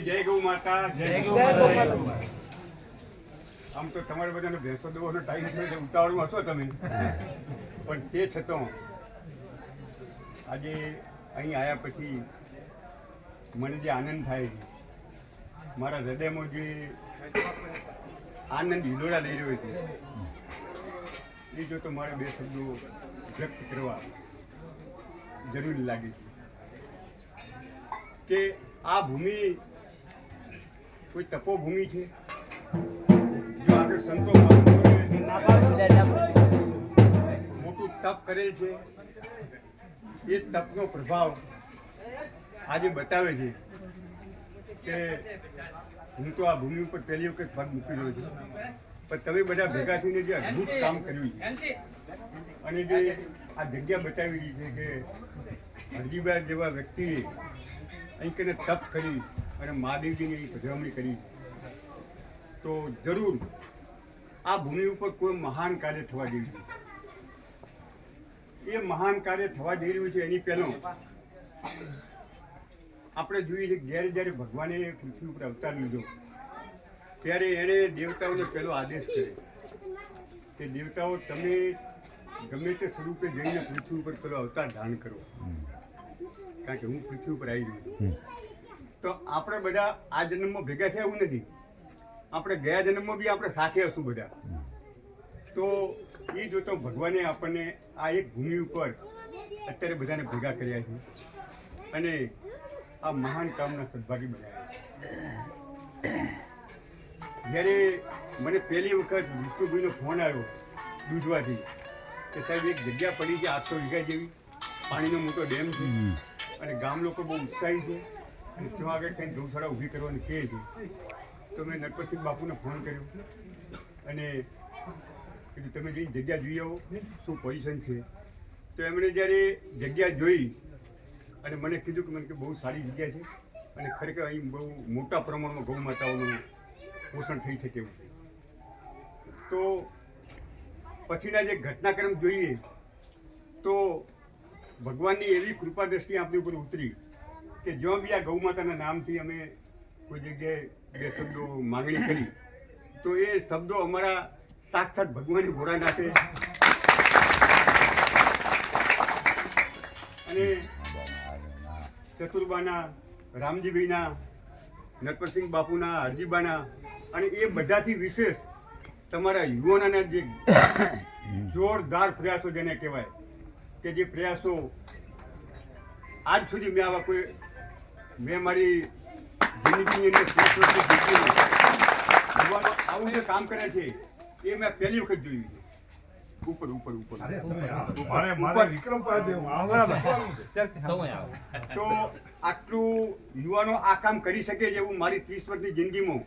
જય ગૌ માતા જય ગૌ માતા. આમ તો તમારે બધાને ભેંસો દોવાનો ટાઈમ ઉતાવળમાં હશો તમે. પણ તે છતાં આજે અહીં આવ્યા પછી મને જે આનંદ થાય છે, મારા હૃદયમાં જે આનંદ હિલોડા લઈ રહ્યો છે, એ જો તો મારે બે શબ્દો વ્યક્ત કરવા જરૂરી લાગે છે. કે આ ભૂમિ કોઈ તપોભૂમિ છે? જો આગળ સંતો મોટું તપ કરેલ છે. એ તપનો પ્રભાવ આજે બતાવે છે કે હું તો આ ભૂમિ ઉપર પહેલી વખત પગ મૂકી રહ્યો છું. પણ તમે બધા ભેગા થઈને જે અદ્ભુત કામ કર્યું છે. અને જે આ જગ્યા બતાવી રહી છે કે હરજીભાઈ જેવા વ્યક્તિએ અહીં કને તપ કરી અને મહાદેવજીની ભજવણી કરી. તો જરૂર આ ભૂમિ ઉપર કોઈ મહાન કાર્ય થવા જઈ રહ્યું છે એ મહાન કાર્ય થવા જઈ રહ્યું છે એની પહેલો. આપણે જોઈએ છીએ કે જ્યારે જ્યારે ભગવાને પૃથ્વી ઉપર અવતાર લીધો ત્યારે એણે દેવતાઓને પહેલો આદેશ કર્યો કે દેવતાઓ તમે ગમે તે સ્વરૂપે જઈને પૃથ્વી ઉપર પેલો અવતાર ધારણ કરો. કારણ કે હું પૃથ્વી ઉપર આવી ગયો તો આપણે બધા આ જન્મમાં ભેગા થયા એવું નથી. આપણે ગયા જન્મમાં બી આપણે સાથે હશું બધા. તો એ જોતો ભગવાને આપણને આ એક ભૂમિ ઉપર અત્યારે બધાને ભેગા કર્યા છે. અને આ મહાન કામના સદભાગી બનાવ્યા જ્યારે મને પહેલી વખત વિષ્ણુભાઈનો ફોન આવ્યો દૂધવાથી કે સાહેબ એક જગ્યા પડી છે આઠસો વીઘા જેવી પાણીનો મોટો ડેમ છે. અને ગામ લોકો બહુ ઉત્સાહી છે. અને ત્યાં આગળ કંઈક ગૌશાળા ઊભી કરવાની કહે છે. તો મેં નરપતસિંહ બાપુને ફોન કર્યો. અને કીધું તમે જઈને જગ્યા જોઈ આવો શું પોઝિશન છે? તો એમણે જ્યારે જગ્યા જોઈ અને મને કીધું કે મને કે બહુ સારી જગ્યા છે અને ખરેખર અહીં બહુ મોટા પ્રમાણમાં ગૌ માતાઓનું પોષણ થઈ શકે એવું. તો પછીના જે ઘટનાક્રમ જોઈએ, તો ભગવાનની એવી કૃપા દ્રષ્ટિ આપણી ઉપર ઉતરી કે જો બી આ ગૌ માતાના નામથી અમે કોઈ જગ્યાએ બે શબ્દો માગણી કરી, તો એ શબ્દો અમારા સાક્ષાત ભગવાન ભોળાનાથે અને ચતુરબાના, રામજીભાઈના નરપતસિંહ બાપુના હરજીબાના અને એ બધાથી વિશેષ તમારા યુવાનોના જે જોરદાર પ્રયાસો જેને કહેવાય, કે જે પ્રયાસો આજ સુધી મેં આવા કોઈ, મેં મારી જિંદગીની અંદર આવું જે કામ કરે છે એ મેં પહેલી વખત જોયું છે. ઉપર ઉપર ઉપર. તો આટલું યુવાનો આ કામ કરી શકે છે એવું મારી ત્રીસ વર્ષની જિંદગીમાં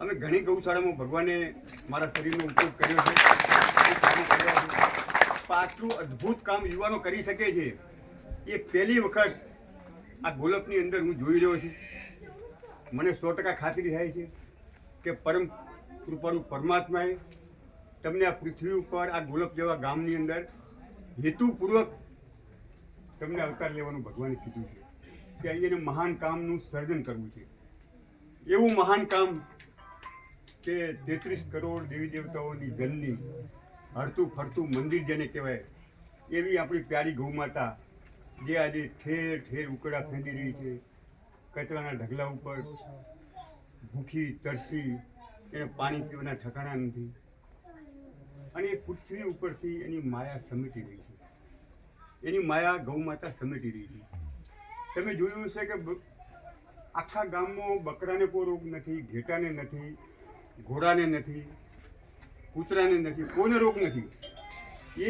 અમે ઘણી ગૌશાળામાં ભગવાને મારા શરીરનો ઉપયોગ કર્યો છે. આટલું અદ્ભુત કામ યુવાનો કરી શકે છે. એ પહેલી વખત આ ગોલકની અંદર હું જોઈ રહ્યો છું. મને સો ટકા ખાતરી થાય છે કે પરમ કૃપાનું પરમાત્માએ તમને આ પૃથ્વી ઉપર, આ ગોલક જેવા ગામની અંદર હેતુપૂર્વક તમને અવતાર લેવાનું ભગવાને કીધું છે કે અહીંયા મહાન કામનું સર્જન કરવું છે. એવું મહાન કામ કે તેત્રીસ કરોડ દેવી દેવતાઓની જલની હરતું ફરતું મંદિર જેને કહેવાય, એવી આપણી પ્યારી ગૌમાતા જે આજે ઠેર ઠેર ઉકળા ફેંદી રહી છે, કચરાના ઢગલા ઉપર ભૂખી, તરસી, એને પાણી પીવાના ઠકાણા નથી. અને એ પૃથ્વી ઉપરથી એની માયા સમેટી રહી છે. એની માયા ગૌ માતા સમેટી રહી છે. તમે જોયું હશે કે આખા ગામમાં બકરાને કોઈ રોગ નથી, ઘેટાને નથી, ઘોડાને નથી, કૂતરાને નથી, કોઈને રોગ નથી.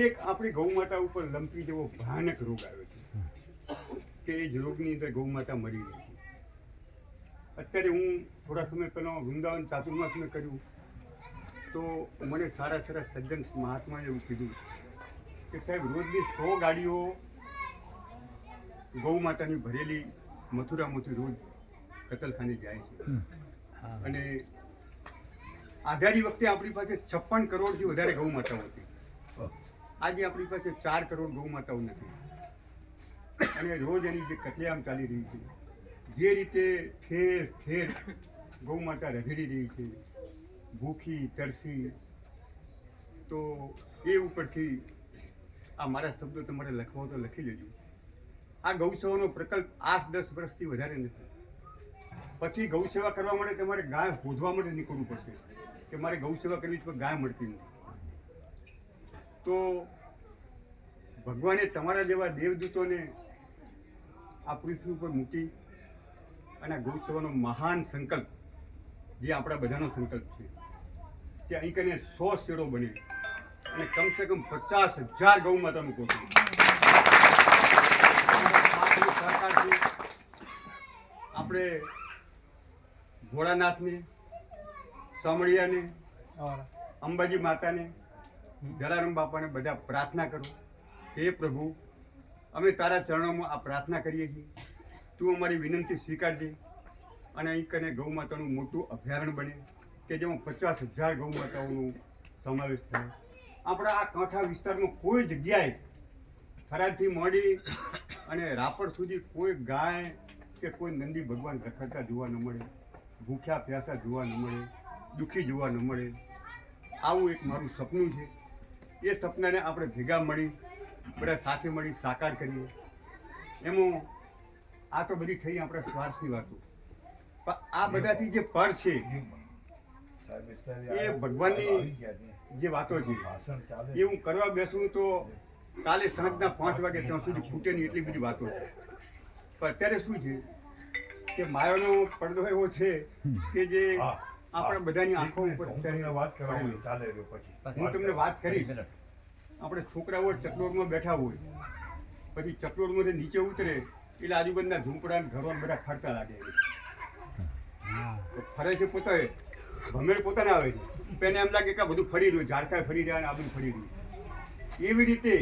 એક આપણી ગૌ માતા ઉપર લંપી જેવો ભયાનક રોગ આવ્યો છે કે એ જ રોગની અંદર ગૌ માતા મરી રહી છે. અત્યારે હું થોડા સમય પહેલાં વૃંદાવન ચાતુર્માસ મેં કર્યું. તો મને સારા સારા સજ્જન મહાત્માએ એવું કીધું કે સાહેબ રોજની સો ગાડીઓ ગૌ માતાની ભરેલી મથુરામાંથી રોજ કતલખાને જાય છે. અને આઝાદી વખતે આપણી પાસે છપ્પન કરોડથી વધારે ગૌ માતાઓ હતી. આજે આપણી પાસે ચાર કરોડ ગૌ માતાઓ નથી. અને રોજ એની જે કતલેઆમ ચાલી રહી છે જે રીતે ઠેર ઠેર ગૌ માતા રઝળી રહી છે ભૂખી, તરસી. તો એ ઉપરથી આ મારા શબ્દો તમારે લખવા તો લખી લેજો. આ ગૌસેવાનો પ્રકલ્પ આઠ, દસ વર્ષથી વધારે નથી. પછી ગૌ સેવા કરવા માટે તમારે ગાય શોધવા માટે નીકળવું પડશે. કે મારે ગૌ સેવા કરવી છે પણ ગાય મળતી નથી. તો ભગવાને તમારા જેવા દેવદૂતોને આ પૃથ્વી ઉપર મૂકી અને ગૌસેવાનો મહાન સંકલ્પ જે આપણા બધાનો સંકલ્પ છે. કે અહીં કરીને સો શેરો બને. અને કમસે કમ પચાસ હજાર ગૌ માતાનું કોશું આપણે ભોળાનાથને સામળિયાને અંબાજી માતાને જલારામ બાપાને બધા પ્રાર્થના કરો. હે પ્રભુ અમે તારા ચરણોમાં આ પ્રાર્થના કરીએ છીએ. તું અમારી વિનંતી સ્વીકારજે. અને અહીં કને ગૌ માતાનું મોટું અભયારણ્ય બને, કે જેમાં પચાસ હજાર ગૌ માતાઓનો સમાવેશ થાય. આપણા આ કાંઠા વિસ્તારમાં કોઈ જગ્યાએ થરાદથી મોડી અને રાપર સુધી કોઈ ગાય કે કોઈ નંદી ભગવાન રખડતા જોવા ન મળે, ભૂખ્યા પ્યાસા જોવા ન મળે, દુઃખી જોવા ન મળે. આવું એક મારું સપનું છે. એ સપનાને આપણે ભેગા મળી, બધા સાથે મળી સાકાર કરીએ. એમાં આ તો બધી થઈ આપણા સ્વાર્થની વાતો. આ બધાથી જે પર છે એ ભગવાનની જે વાતો છે એ હું કરવા બેસું તો કાલે સાંજના પાંચ વાગે ત્યાં સુધી ફૂટે નહીં એટલી બધી વાતો છે. પણ અત્યારે શું છે કે માયાનો પડદો એવો છે કે જે આપણા બધાની આંખો ઉપર વાત કરવાની ચાલે પછી. હું તમને વાત કરીશ. આપણે છોકરાઓ ચકડોળમાં બેઠા હોય. પછી ચકડોળમાંથી નીચે ઉતરે એટલે આજુબાજુના ઝૂંપડા ઘરો બધા ફરતા લાગે ફરે છે પોતે ભમેડ પોતાને આવે છે. એને એમ લાગે કે બધું ફરી રહ્યું ઝાડકા ફરી રહ્યા અને આ બધું ફરી રહ્યું એવી રીતે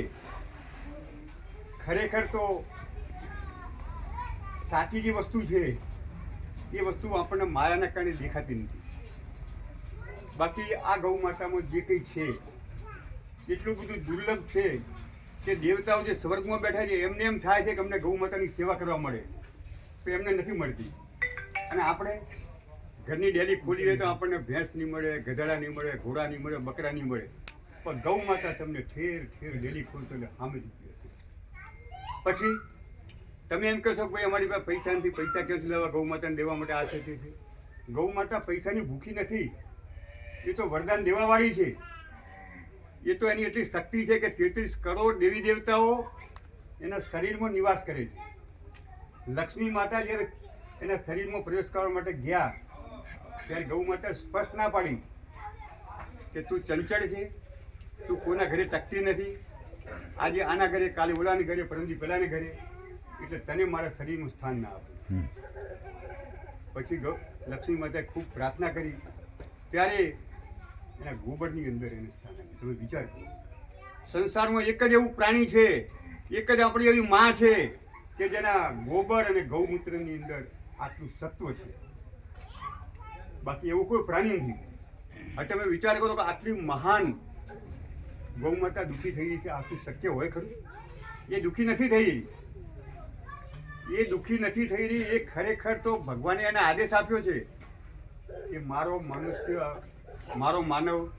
ખરેખર તો સાચી જે વસ્તુ છે, એ વસ્તુ આપણને માયાના કારણે દેખાતી નથી. બાકી આ ગૌ માતામાં જે કંઈ છે, એટલું બધું દુર્લભ છે કે દેવતાઓ જે સ્વર્ગમાં બેઠા છે, એમને એમ થાય છે કે અમને ગૌ માતાની સેવા કરવા મળે. તો એમને નથી મળતી. અને આપણે ઘરની ડેરી ખોલી હોય તો આપણને ભેંસ નહીં મળે, ગધેડા નહીં મળે, ઘોડા નહીં મળે, બકરા નહીં મળે. પણ ગૌ માતા તમને ઠેર ઠેર ડેલી ખોલતો એટલે સામે પછી તમે એમ કહેશો ભાઈ અમારી પાસે પૈસા નથી, પૈસા ક્યાંથી લેવા ગૌ માતાને દેવા માટે આ છે છે. ગૌ માતા પૈસાની ભૂખી નથી. એ તો વરદાન દેવાવાળી છે. એ તો એની એટલી શક્તિ છે કે તેત્રીસ કરોડ દેવી દેવતાઓ એના શરીરમાં નિવાસ કરે છે. લક્ષ્મી માતા જ્યારે એના શરીરમાં પ્રવેશ કરવા માટે ગયા ત્યારે ગૌ માતા સ્પષ્ટ ના પાડી કે તું ચંચળ છે તું કોના ઘરે ટકતી નથી. આજે આના ઘરે કાલે ઓલાને ઘરે પરમજી પેલાને ઘરે. એટલે તને મારા શરીરનું સ્થાન ના આપે. પછી લક્ષ્મી માતાએ ખૂબ પ્રાર્થના કરી. ત્યારે એના ગોબરની અંદર એને સ્થાન આપ્યું. તમે વિચાર કરો. સંસારમાં એક જ એવું પ્રાણી છે એક જ આપણી એવી માં છે કે જેના ગોબર અને ગૌમૂત્રની અંદર આટલું સત્વ છે. બાકી એવું કોઈ પ્રાણી નથી. હવે તમે વિચાર કરો કે આટલી મહાન ગૌ માતા દુઃખી થઈ રહી છે, આટલું શક્ય હોય ખરું? એ દુઃખી નથી થઈ. એ દુઃખી નથી થઈ રહી, એ ખરેખર તો ભગવાને એને આદેશ આપ્યો છે કે મારો મનુષ્ય, મારો માનવ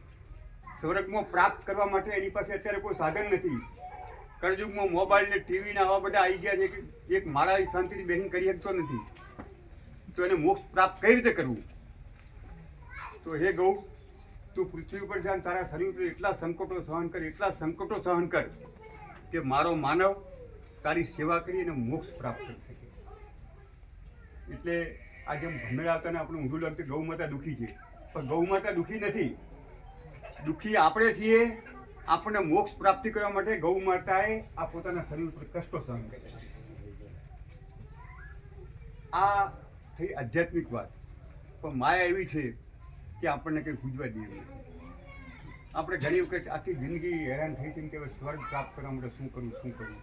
સ્વર્ગમાં પ્રાપ્ત કરવા માટે એની પાસે અત્યારે કોઈ સાધન નથી. કળયુગમાં મોબાઈલ ને ટીવી ને આવા બધા આવી ગયા છે કે એક મારા શાંતિથી બેસીને કરી શકતો નથી. તો એને મોક્ષ પ્રાપ્ત કઈ રીતે કરવું? તો હે ગૌ, તું પૃથ્વી ઉપર જાણ તારા શરીર ઉપર એટલા સંકટો સહન કર, એટલા સંકટો સહન કર કે મારો માનવ તારી સેવા કરી અને મોક્ષ પ્રાપ્ત કરી શકે. એટલે આ જેમ ભમેળાતાને આપણે ઊંધું લાગતું ગૌ માતા દુઃખી છે. પણ ગૌ માતા દુઃખી નથી. દુઃખી આપણે છીએ, આપણને મોક્ષ પ્રાપ્તિ કરવા માટે ગૌ માતાએ આ પોતાના શરીર ઉપર કષ્ટો સહન કર્યા. આ થઈ આધ્યાત્મિક વાત. પણ માયા એવી છે કે આપણને કંઈ પૂજવા દે આપણે ઘણી વખત આખી જિંદગી હેરાન થઈ છે કે હવે સ્વર્ગ પ્રાપ્ત કરવા માટે શું કરવું શું કરવું?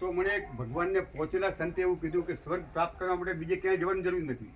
તો મને એક ભગવાનને પહોંચેલા સંતે એવું કીધું કે સ્વર્ગ પ્રાપ્ત કરવા માટે બીજે ક્યાંય જવાની જરૂર નથી.